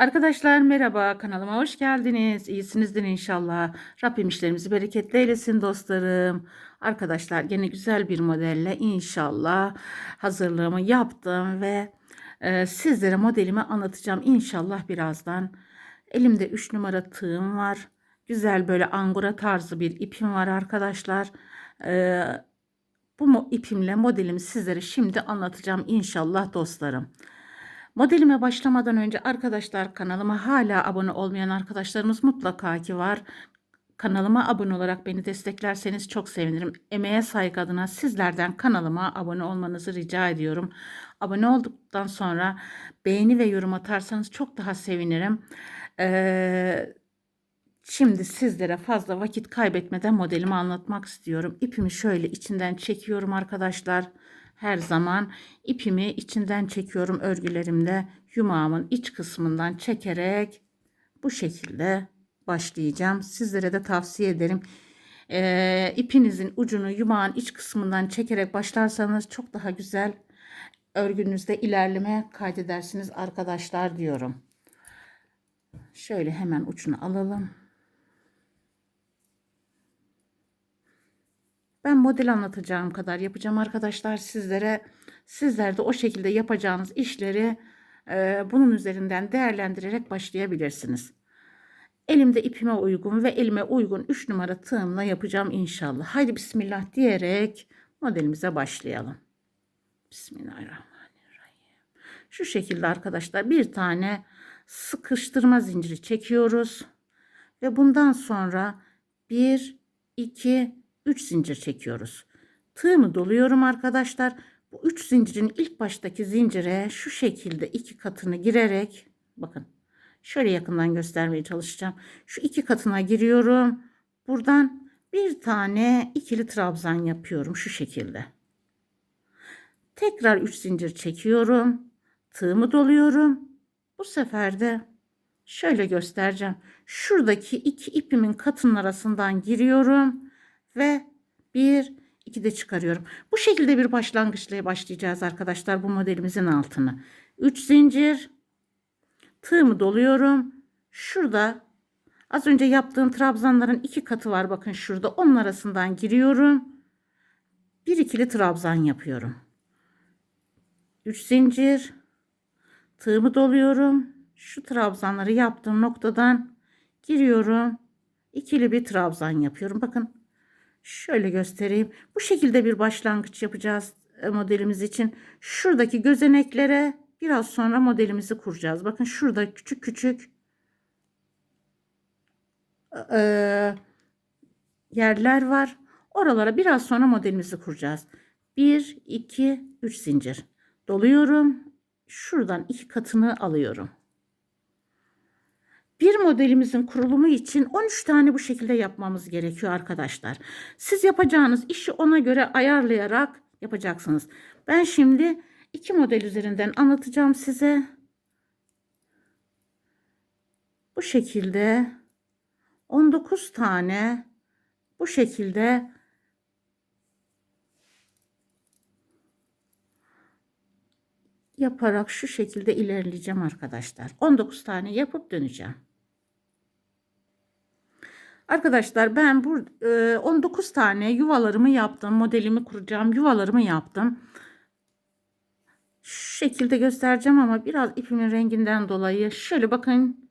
Arkadaşlar merhaba kanalıma hoş geldiniz. İyisinizdir inşallah. Rabbim işlerimizi bereketli eylesin dostlarım. Arkadaşlar yine güzel bir modelle inşallah hazırlığımı yaptım ve e, sizlere modelimi anlatacağım inşallah birazdan. Elimde 3 numara tığım var. Güzel böyle angora tarzı bir ipim var arkadaşlar. E, bu ipimle modelimi sizlere şimdi anlatacağım inşallah dostlarım. Modelime başlamadan önce arkadaşlar kanalıma hala abone olmayan arkadaşlarımız mutlaka ki var. Kanalıma abone olarak beni desteklerseniz çok sevinirim. Emeğe saygı adına sizlerden kanalıma abone olmanızı rica ediyorum. Abone olduktan sonra beğeni ve yorum atarsanız çok daha sevinirim. Ee, şimdi sizlere fazla vakit kaybetmeden modelimi anlatmak istiyorum. İpimi şöyle içinden çekiyorum arkadaşlar. Her zaman ipimi içinden çekiyorum örgülerimde. Yumağımın iç kısmından çekerek bu şekilde başlayacağım. Sizlere de tavsiye ederim. Ee, ipinizin ucunu yumağın iç kısmından çekerek başlarsanız çok daha güzel örgünüzde ilerleme kaydedersiniz arkadaşlar diyorum. Şöyle hemen ucunu alalım. Ben model anlatacağım kadar yapacağım arkadaşlar sizlere. Sizler de o şekilde yapacağınız işleri e, bunun üzerinden değerlendirerek başlayabilirsiniz. Elimde ipime uygun ve elime uygun 3 numara tığımla yapacağım inşallah. Haydi bismillah diyerek modelimize başlayalım. Bismillahirrahmanirrahim. Şu şekilde arkadaşlar bir tane sıkıştırma zinciri çekiyoruz. Ve bundan sonra 1, 2, 3 zincir çekiyoruz. Tığımı doluyorum arkadaşlar. Bu 3 zincirin ilk baştaki zincire şu şekilde iki katını girerek bakın şöyle yakından göstermeye çalışacağım. Şu iki katına giriyorum. Buradan bir tane ikili trabzan yapıyorum şu şekilde. Tekrar 3 zincir çekiyorum. Tığımı doluyorum. Bu sefer de şöyle göstereceğim. Şuradaki iki ipimin katının arasından giriyorum ve bir iki de çıkarıyorum. Bu şekilde bir başlangıçla başlayacağız arkadaşlar bu modelimizin altını. 3 zincir tığımı doluyorum. Şurada az önce yaptığım trabzanların iki katı var bakın şurada. Onun arasından giriyorum. Bir ikili trabzan yapıyorum. 3 zincir tığımı doluyorum. Şu trabzanları yaptığım noktadan giriyorum. İkili bir trabzan yapıyorum. Bakın Şöyle göstereyim. Bu şekilde bir başlangıç yapacağız e, modelimiz için. Şuradaki gözeneklere biraz sonra modelimizi kuracağız. Bakın şurada küçük küçük e, yerler var. Oralara biraz sonra modelimizi kuracağız. 1, 2, 3 zincir. Doluyorum. Şuradan iki katını alıyorum. Bir modelimizin kurulumu için 13 tane bu şekilde yapmamız gerekiyor arkadaşlar. Siz yapacağınız işi ona göre ayarlayarak yapacaksınız. Ben şimdi iki model üzerinden anlatacağım size. Bu şekilde 19 tane bu şekilde yaparak şu şekilde ilerleyeceğim arkadaşlar. 19 tane yapıp döneceğim. Arkadaşlar ben bu 19 tane yuvalarımı yaptım. Modelimi kuracağım. Yuvalarımı yaptım. Şu şekilde göstereceğim ama biraz ipimin renginden dolayı şöyle bakın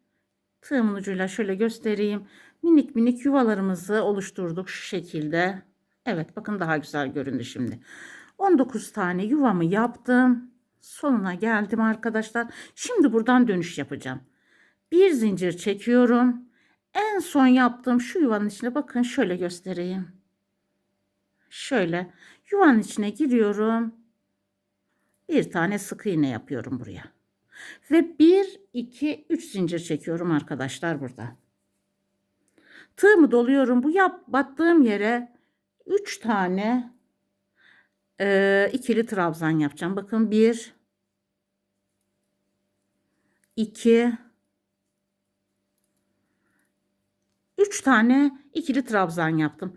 tığımın ucuyla şöyle göstereyim. Minik minik yuvalarımızı oluşturduk şu şekilde. Evet bakın daha güzel göründü şimdi. 19 tane yuvamı yaptım. Sonuna geldim arkadaşlar. Şimdi buradan dönüş yapacağım. Bir zincir çekiyorum. En son yaptığım şu yuvanın içine bakın şöyle göstereyim. Şöyle yuvanın içine giriyorum. Bir tane sık iğne yapıyorum buraya. Ve 1 2 3 zincir çekiyorum arkadaşlar burada. Tığımı doluyorum. Bu yap battığım yere 3 tane e, ikili trabzan yapacağım. Bakın 1 2 3 tane ikili trabzan yaptım.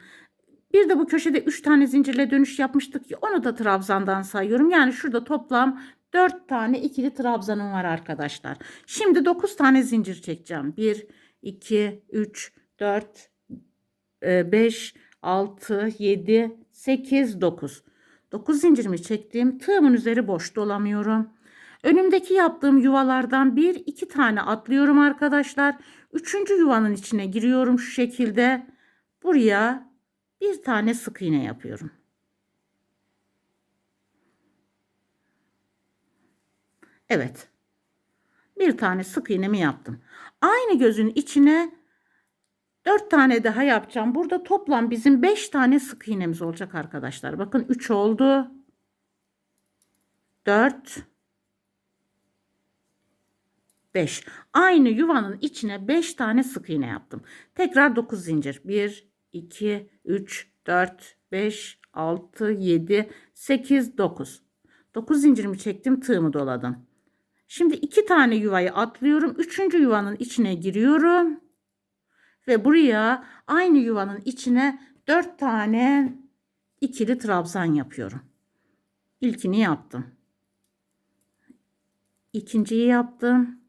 Bir de bu köşede 3 tane zincirle dönüş yapmıştık ki onu da trabzandan sayıyorum. Yani şurada toplam 4 tane ikili trabzanım var arkadaşlar. Şimdi 9 tane zincir çekeceğim. 1, 2, 3, 4, 5, 6, 7, 8, 9. 9 zincirimi çektim. Tığımın üzeri boş dolamıyorum. Önümdeki yaptığım yuvalardan bir iki tane atlıyorum arkadaşlar. Üçüncü yuvanın içine giriyorum şu şekilde. Buraya bir tane sık iğne yapıyorum. Evet. Bir tane sık iğnemi yaptım. Aynı gözün içine 4 tane daha yapacağım. Burada toplam bizim 5 tane sık iğnemiz olacak arkadaşlar. Bakın 3 oldu. 4 5. Aynı yuvanın içine 5 tane sık iğne yaptım. Tekrar 9 zincir. 1 2 3 4 5 6 7 8 9. 9 zincirimi çektim, tığımı doladım. Şimdi iki tane yuvayı atlıyorum. Üçüncü yuvanın içine giriyorum. Ve buraya aynı yuvanın içine dört tane ikili trabzan yapıyorum. İlkini yaptım. İkinciyi yaptım.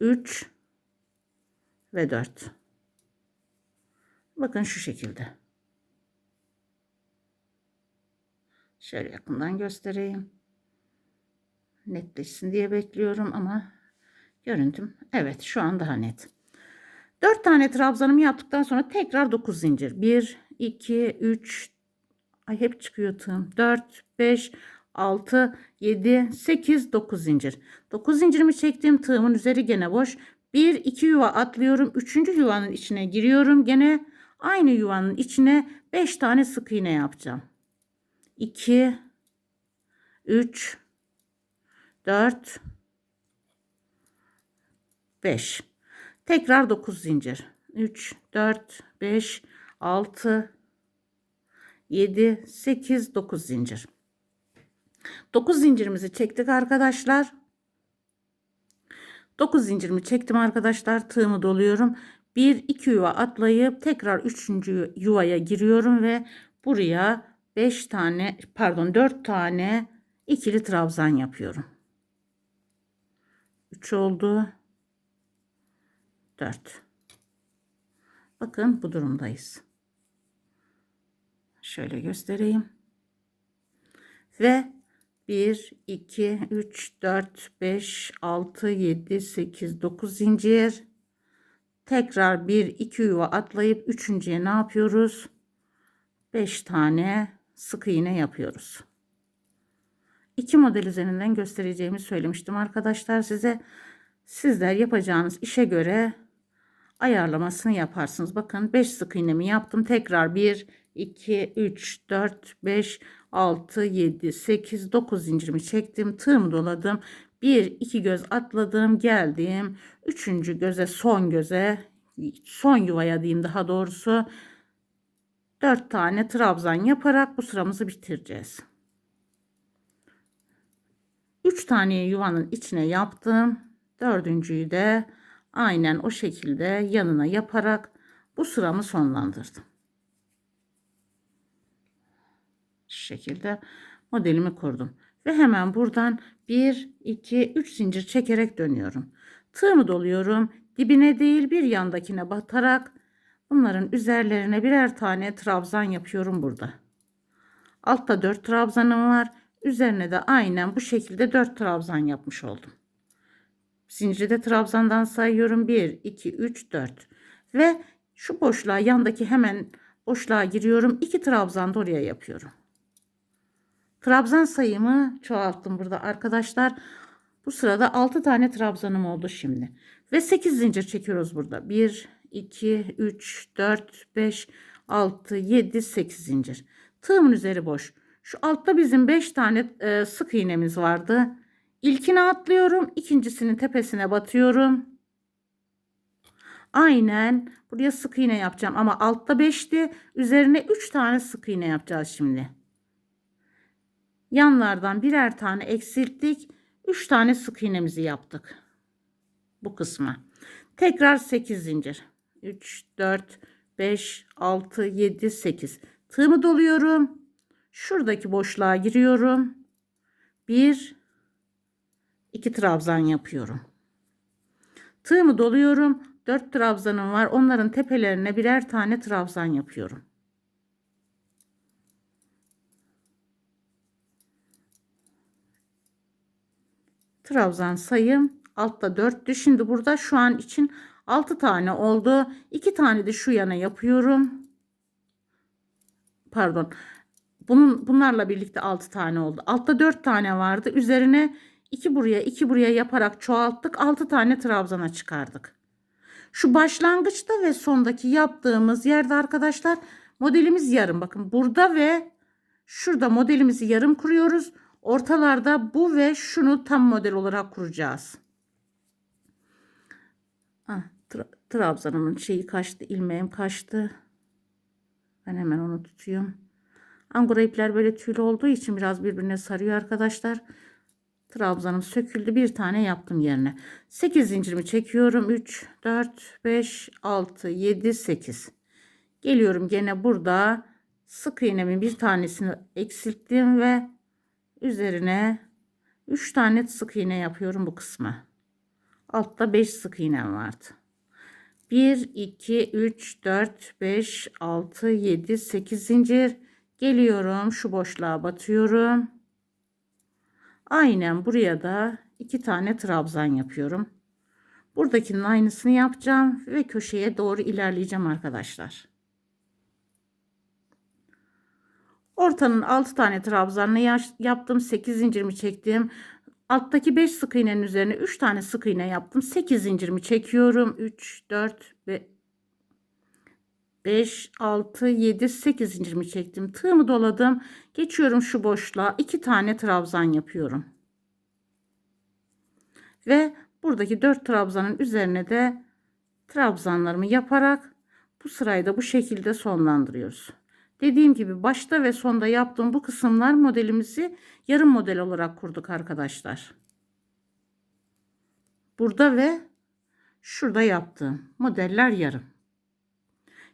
3 ve 4. Bakın şu şekilde. Şöyle yakından göstereyim. Netleşsin diye bekliyorum ama görüntüm evet şu an daha net. 4 tane trabzanımı yaptıktan sonra tekrar 9 zincir. 1 2 3 ay hep çıkıyor tığım. 4 5 6 7 8 9 zincir. 9 zincirimi çektim. Tığımın üzeri gene boş. 1 2 yuva atlıyorum. 3. yuvanın içine giriyorum. Gene aynı yuvanın içine 5 tane sık iğne yapacağım. 2 3 4 5 tekrar 9 zincir 3 4 5 6 7 8 9 zincir 9 zincirimizi çektik arkadaşlar 9 zincirimi çektim arkadaşlar tığımı doluyorum 1 2 yuva atlayıp tekrar 3. yuvaya giriyorum ve buraya 5 tane pardon 4 tane ikili trabzan yapıyorum 3 oldu. 4. Bakın bu durumdayız. Şöyle göstereyim. Ve 1, 2, 3, 4, 5, 6, 7, 8, 9 zincir. Tekrar 1, 2 yuva atlayıp üçüncüye ne yapıyoruz? 5 tane sık iğne yapıyoruz iki model üzerinden göstereceğimi söylemiştim arkadaşlar size. Sizler yapacağınız işe göre ayarlamasını yaparsınız. Bakın 5 sık iğnemi yaptım. Tekrar 1, 2, 3, 4, 5, 6, 7, 8, 9 zincirimi çektim. Tığım doladım. 1, 2 göz atladım. Geldim. 3. göze son göze son yuvaya diyeyim daha doğrusu. 4 tane trabzan yaparak bu sıramızı bitireceğiz. 3 tane yuvanın içine yaptım. Dördüncüyü de aynen o şekilde yanına yaparak bu sıramı sonlandırdım. Şu şekilde modelimi kurdum. Ve hemen buradan 1, 2, 3 zincir çekerek dönüyorum. Tığımı doluyorum. Dibine değil bir yandakine batarak bunların üzerlerine birer tane trabzan yapıyorum burada. Altta 4 trabzanım var. Üzerine de aynen bu şekilde 4 trabzan yapmış oldum. Zincirde trabzandan sayıyorum. 1, 2, 3, 4. Ve şu boşluğa yandaki hemen boşluğa giriyorum. 2 trabzan da oraya yapıyorum. Trabzan sayımı çoğalttım burada arkadaşlar. Bu sırada 6 tane trabzanım oldu şimdi. Ve 8 zincir çekiyoruz burada. 1, 2, 3, 4, 5, 6, 7, 8 zincir. Tığımın üzeri boş. Şu altta bizim 5 tane e, sık iğnemiz vardı. İlkini atlıyorum. ikincisinin tepesine batıyorum. Aynen buraya sık iğne yapacağım ama altta 5'ti. Üzerine 3 tane sık iğne yapacağız şimdi. Yanlardan birer tane eksilttik. 3 tane sık iğnemizi yaptık. Bu kısma. Tekrar 8 zincir. 3, 4, 5, 6, 7, 8. Tığımı doluyorum. Şuradaki boşluğa giriyorum. Bir, iki trabzan yapıyorum. Tığımı doluyorum. Dört trabzanım var. Onların tepelerine birer tane trabzan yapıyorum. Trabzan sayım altta 4'tü. Şimdi burada şu an için 6 tane oldu. 2 tane de şu yana yapıyorum. Pardon. Bunun bunlarla birlikte 6 tane oldu. Altta 4 tane vardı. Üzerine 2 buraya 2 buraya yaparak çoğalttık. 6 tane trabzana çıkardık. Şu başlangıçta ve sondaki yaptığımız yerde arkadaşlar modelimiz yarım. Bakın burada ve şurada modelimizi yarım kuruyoruz. Ortalarda bu ve şunu tam model olarak kuracağız. Ah, tra trabzanımın şeyi kaçtı, ilmeğim kaçtı. Ben hemen onu tutuyorum. Angora ipler böyle tüylü olduğu için biraz birbirine sarıyor arkadaşlar. Trabzanım söküldü. Bir tane yaptım yerine. 8 zincirimi çekiyorum. 3, 4, 5, 6, 7, 8. Geliyorum gene burada sık iğnemin bir tanesini eksilttim ve üzerine 3 tane sık iğne yapıyorum bu kısma. Altta 5 sık iğnem vardı. 1, 2, 3, 4, 5, 6, 7, 8 zincir. Geliyorum şu boşluğa batıyorum. Aynen buraya da iki tane trabzan yapıyorum. Buradakinin aynısını yapacağım ve köşeye doğru ilerleyeceğim arkadaşlar. Ortanın 6 tane trabzanla yaptım. 8 zincirimi çektim. Alttaki 5 sık iğnenin üzerine 3 tane sık iğne yaptım. 8 zincirimi çekiyorum. 3, 4 ve 5, 6, 7, 8 zincirimi çektim. Tığımı doladım. Geçiyorum şu boşluğa. 2 tane trabzan yapıyorum. Ve buradaki 4 trabzanın üzerine de trabzanlarımı yaparak bu sırayı da bu şekilde sonlandırıyoruz. Dediğim gibi başta ve sonda yaptığım bu kısımlar modelimizi yarım model olarak kurduk arkadaşlar. Burada ve şurada yaptığım modeller yarım.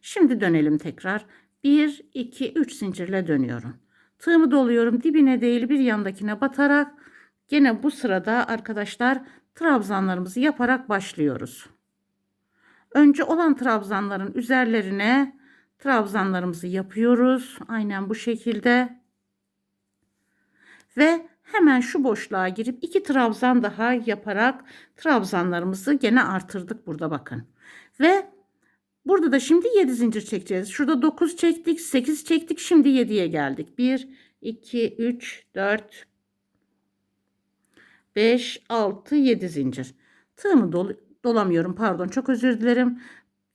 Şimdi dönelim tekrar. 1, 2, 3 zincirle dönüyorum. Tığımı doluyorum. Dibine değil bir yandakine batarak gene bu sırada arkadaşlar trabzanlarımızı yaparak başlıyoruz. Önce olan trabzanların üzerlerine trabzanlarımızı yapıyoruz. Aynen bu şekilde. Ve hemen şu boşluğa girip iki trabzan daha yaparak trabzanlarımızı gene artırdık burada bakın. Ve burada da şimdi 7 zincir çekeceğiz. Şurada 9 çektik, 8 çektik. Şimdi 7'ye geldik. 1 2 3 4 5 6 7 zincir. Tığımı dol dolamıyorum pardon çok özür dilerim.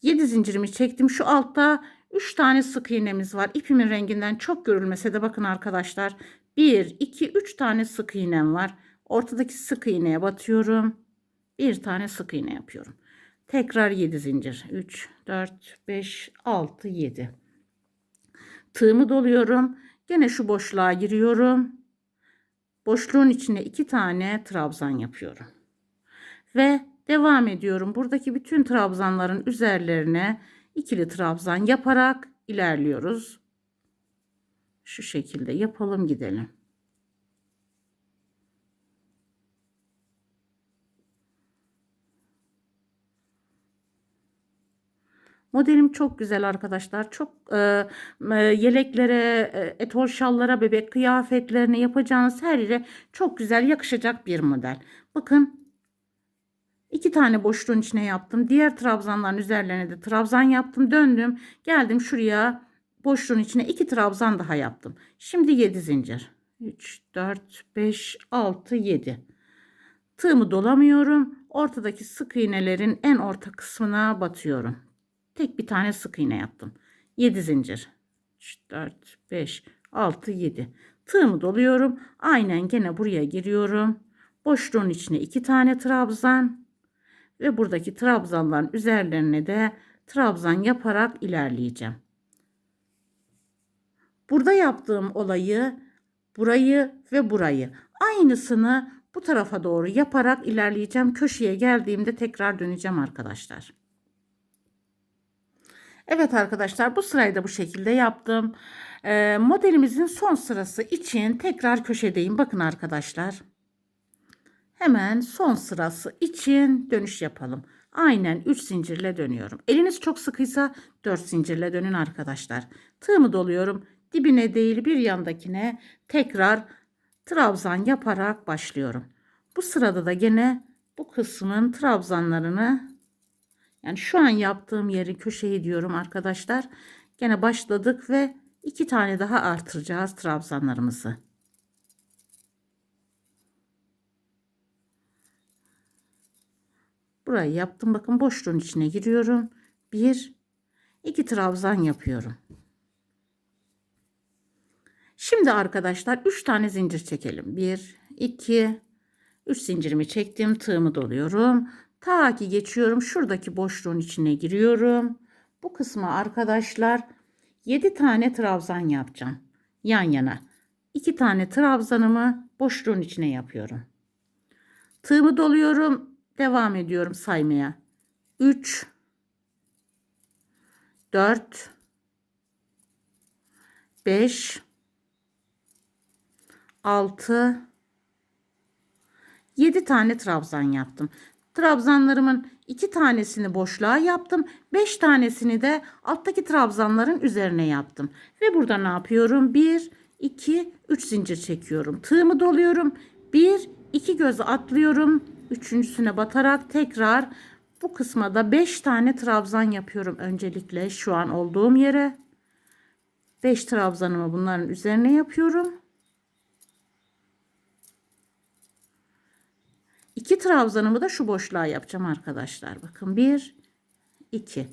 7 zincirimi çektim. Şu altta 3 tane sık iğnemiz var. İpimin renginden çok görülmese de bakın arkadaşlar. 1, 2, 3 tane sık iğnem var. Ortadaki sık iğneye batıyorum. Bir tane sık iğne yapıyorum. Tekrar 7 zincir. 3, 4, 5, 6, 7. Tığımı doluyorum. Gene şu boşluğa giriyorum. Boşluğun içine 2 tane trabzan yapıyorum. Ve devam ediyorum. Buradaki bütün trabzanların üzerlerine ikili trabzan yaparak ilerliyoruz. Şu şekilde yapalım gidelim. Modelim çok güzel arkadaşlar. Çok e, e, yeleklere, e, etol şallara, bebek kıyafetlerine yapacağınız her yere çok güzel yakışacak bir model. Bakın İki tane boşluğun içine yaptım. Diğer trabzanların üzerlerine de trabzan yaptım. Döndüm. Geldim şuraya boşluğun içine iki trabzan daha yaptım. Şimdi 7 zincir. 3, 4, 5, 6, 7. Tığımı dolamıyorum. Ortadaki sık iğnelerin en orta kısmına batıyorum. Tek bir tane sık iğne yaptım. 7 zincir. 3, 4, 5, 6, 7. Tığımı doluyorum. Aynen gene buraya giriyorum. Boşluğun içine iki tane trabzan ve buradaki trabzanların üzerlerine de trabzan yaparak ilerleyeceğim. Burada yaptığım olayı burayı ve burayı aynısını bu tarafa doğru yaparak ilerleyeceğim. Köşeye geldiğimde tekrar döneceğim arkadaşlar. Evet arkadaşlar bu sırayı da bu şekilde yaptım. Ee, modelimizin son sırası için tekrar köşedeyim. Bakın arkadaşlar. Hemen son sırası için dönüş yapalım. Aynen 3 zincirle dönüyorum. Eliniz çok sıkıysa 4 zincirle dönün arkadaşlar. Tığımı doluyorum. Dibine değil bir yandakine tekrar trabzan yaparak başlıyorum. Bu sırada da gene bu kısmın trabzanlarını yani şu an yaptığım yeri köşeyi diyorum arkadaşlar. Gene başladık ve iki tane daha artıracağız trabzanlarımızı. Burayı yaptım. Bakın boşluğun içine giriyorum. Bir, iki trabzan yapıyorum. Şimdi arkadaşlar üç tane zincir çekelim. Bir, iki, üç zincirimi çektim. Tığımı doluyorum. Ta ki geçiyorum. Şuradaki boşluğun içine giriyorum. Bu kısma arkadaşlar 7 tane trabzan yapacağım. Yan yana. 2 tane trabzanımı boşluğun içine yapıyorum. Tığımı doluyorum. Devam ediyorum saymaya. 3 4 5 6 7 tane trabzan yaptım. Trabzanlarımın iki tanesini boşluğa yaptım. Beş tanesini de alttaki trabzanların üzerine yaptım. Ve burada ne yapıyorum? Bir, iki, üç zincir çekiyorum. Tığımı doluyorum. Bir, iki gözü atlıyorum. Üçüncüsüne batarak tekrar bu kısma da beş tane trabzan yapıyorum. Öncelikle şu an olduğum yere. Beş trabzanımı bunların üzerine yapıyorum. İki trabzanımı da şu boşluğa yapacağım arkadaşlar. Bakın bir, iki.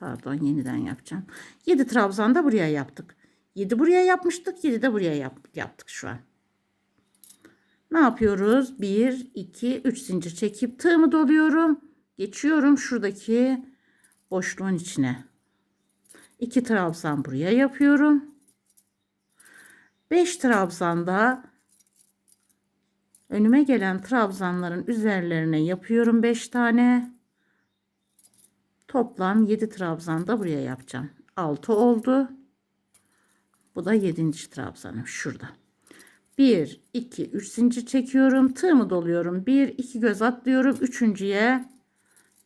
Pardon yeniden yapacağım. Yedi trabzan da buraya yaptık. Yedi buraya yapmıştık. Yedi de buraya yap, yaptık şu an. Ne yapıyoruz? Bir, iki, üç zincir çekip tığımı doluyorum. Geçiyorum şuradaki boşluğun içine. İki trabzan buraya yapıyorum. Beş trabzan da Önüme gelen trabzanların üzerlerine yapıyorum 5 tane. Toplam 7 trabzan da buraya yapacağım. 6 oldu. Bu da 7. trabzanım şurada. 1 2 3 zincir çekiyorum. Tığımı doluyorum. 1 2 göz atlıyorum. Üçüncüye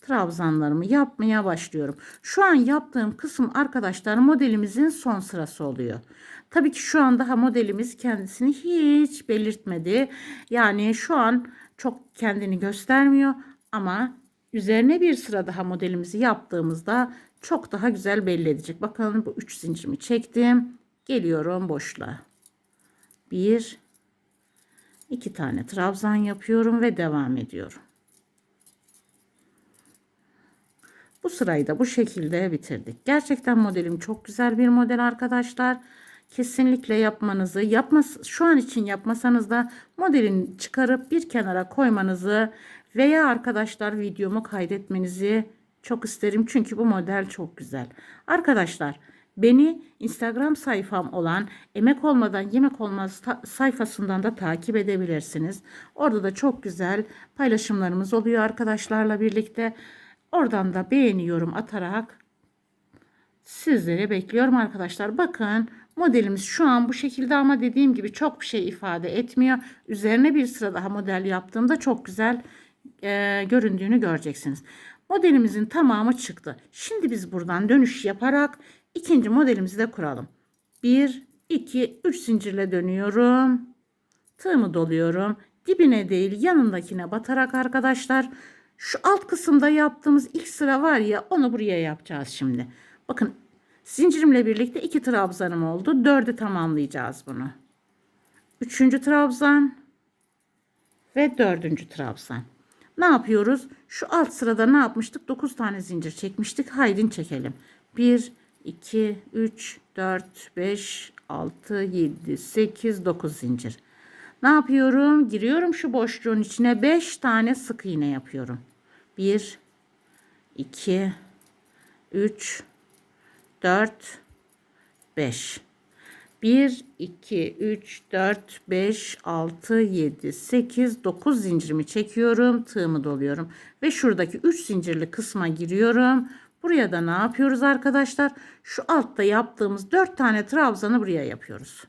trabzanlarımı yapmaya başlıyorum. Şu an yaptığım kısım arkadaşlar modelimizin son sırası oluyor. Tabii ki şu an daha modelimiz kendisini hiç belirtmedi. Yani şu an çok kendini göstermiyor ama üzerine bir sıra daha modelimizi yaptığımızda çok daha güzel belli edecek. Bakın bu üç zincirimi çektim. Geliyorum boşluğa. Bir, iki tane trabzan yapıyorum ve devam ediyorum. Bu sırayı da bu şekilde bitirdik. Gerçekten modelim çok güzel bir model arkadaşlar. Kesinlikle yapmanızı, yapmaz, şu an için yapmasanız da modelini çıkarıp bir kenara koymanızı veya arkadaşlar videomu kaydetmenizi çok isterim. Çünkü bu model çok güzel. Arkadaşlar beni Instagram sayfam olan Emek Olmadan Yemek Olmaz sayfasından da takip edebilirsiniz. Orada da çok güzel paylaşımlarımız oluyor arkadaşlarla birlikte. Oradan da beğeniyorum atarak sizleri bekliyorum arkadaşlar. Bakın modelimiz şu an bu şekilde ama dediğim gibi çok bir şey ifade etmiyor. Üzerine bir sıra daha model yaptığımda çok güzel e, göründüğünü göreceksiniz. Modelimizin tamamı çıktı. Şimdi biz buradan dönüş yaparak ikinci modelimizi de kuralım. 1, 2, 3 zincirle dönüyorum. Tığımı doluyorum. Dibine değil yanındakine batarak arkadaşlar şu alt kısımda yaptığımız ilk sıra var ya onu buraya yapacağız şimdi. Bakın zincirimle birlikte iki trabzanım oldu. Dördü tamamlayacağız bunu. Üçüncü trabzan ve dördüncü trabzan. Ne yapıyoruz? Şu alt sırada ne yapmıştık? 9 tane zincir çekmiştik. Haydi çekelim. 1, 2, 3, 4, 5, 6, 7, 8, 9 zincir. Ne yapıyorum? Giriyorum şu boşluğun içine 5 tane sık iğne yapıyorum. 1 2 3 4 5 1 2 3 4 5 6 7 8 9 zincirimi çekiyorum tığımı doluyorum ve şuradaki 3 zincirli kısma giriyorum Buraya da ne yapıyoruz arkadaşlar? Şu altta yaptığımız 4 tane trabzanı buraya yapıyoruz.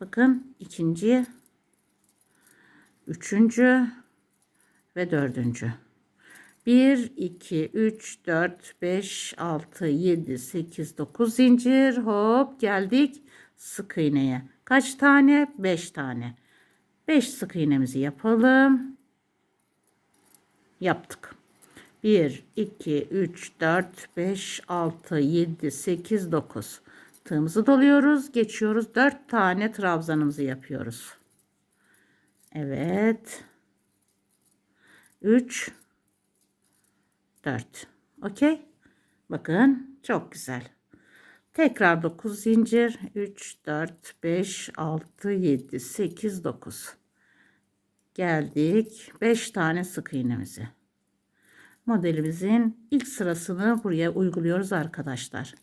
Bakın ikinci, üçüncü ve dördüncü. 1, 2, 3, 4, 5, 6, 7, 8, 9 zincir. Hop geldik sık iğneye. Kaç tane? 5 tane. 5 sık iğnemizi yapalım. Yaptık. 1, 2, 3, 4, 5, 6, 7, 8, 9. Tığımızı doluyoruz. Geçiyoruz. 4 tane trabzanımızı yapıyoruz. Evet. 3, 4. Okey. Bakın çok güzel. Tekrar 9 zincir. 3, 4, 5, 6, 7, 8, 9. Geldik. 5 tane sık iğnemizi. Modelimizin ilk sırasını buraya uyguluyoruz arkadaşlar.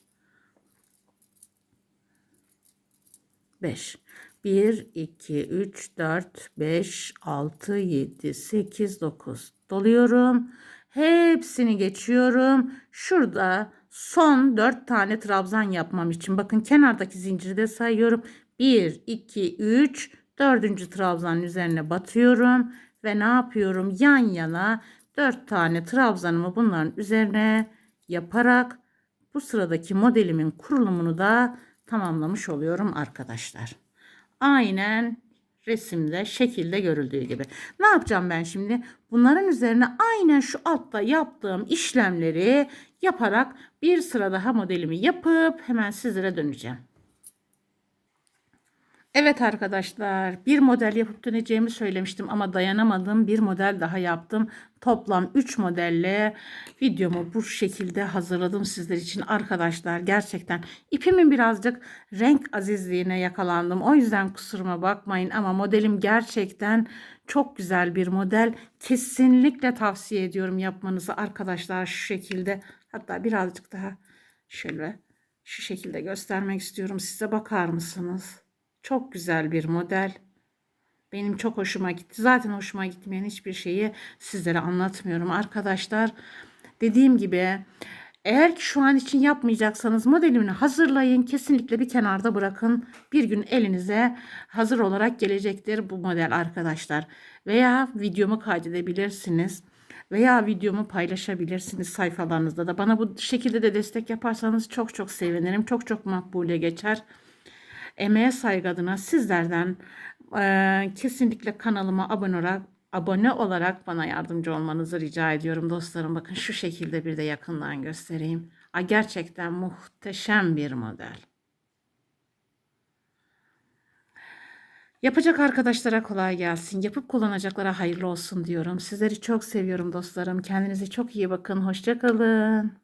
5. 1, 2, 3, 4, 5, 6, 7, 8, 9. Doluyorum. Hepsini geçiyorum. Şurada son 4 tane trabzan yapmam için bakın kenardaki zinciri de sayıyorum. 1, 2, 3, 4. trabzanın üzerine batıyorum ve ne yapıyorum? Yan yana 4 tane trabzanımı bunların üzerine yaparak bu sıradaki modelimin kurulumunu da tamamlamış oluyorum arkadaşlar. Aynen resimde şekilde görüldüğü gibi. Ne yapacağım ben şimdi? Bunların üzerine aynen şu altta yaptığım işlemleri yaparak bir sıra daha modelimi yapıp hemen sizlere döneceğim. Evet arkadaşlar bir model yapıp döneceğimi söylemiştim ama dayanamadım. Bir model daha yaptım. Toplam 3 modelle videomu bu şekilde hazırladım sizler için arkadaşlar. Gerçekten ipimin birazcık renk azizliğine yakalandım. O yüzden kusuruma bakmayın ama modelim gerçekten çok güzel bir model. Kesinlikle tavsiye ediyorum yapmanızı arkadaşlar şu şekilde. Hatta birazcık daha şöyle şu şekilde göstermek istiyorum. Size bakar mısınız? Çok güzel bir model. Benim çok hoşuma gitti. Zaten hoşuma gitmeyen hiçbir şeyi sizlere anlatmıyorum arkadaşlar. Dediğim gibi eğer ki şu an için yapmayacaksanız modelini hazırlayın. Kesinlikle bir kenarda bırakın. Bir gün elinize hazır olarak gelecektir bu model arkadaşlar. Veya videomu kaydedebilirsiniz. Veya videomu paylaşabilirsiniz sayfalarınızda da. Bana bu şekilde de destek yaparsanız çok çok sevinirim. Çok çok makbule geçer emeğe saygı adına sizlerden e, kesinlikle kanalıma abone olarak abone olarak bana yardımcı olmanızı rica ediyorum dostlarım. Bakın şu şekilde bir de yakından göstereyim. A, gerçekten muhteşem bir model. Yapacak arkadaşlara kolay gelsin. Yapıp kullanacaklara hayırlı olsun diyorum. Sizleri çok seviyorum dostlarım. Kendinize çok iyi bakın. Hoşçakalın.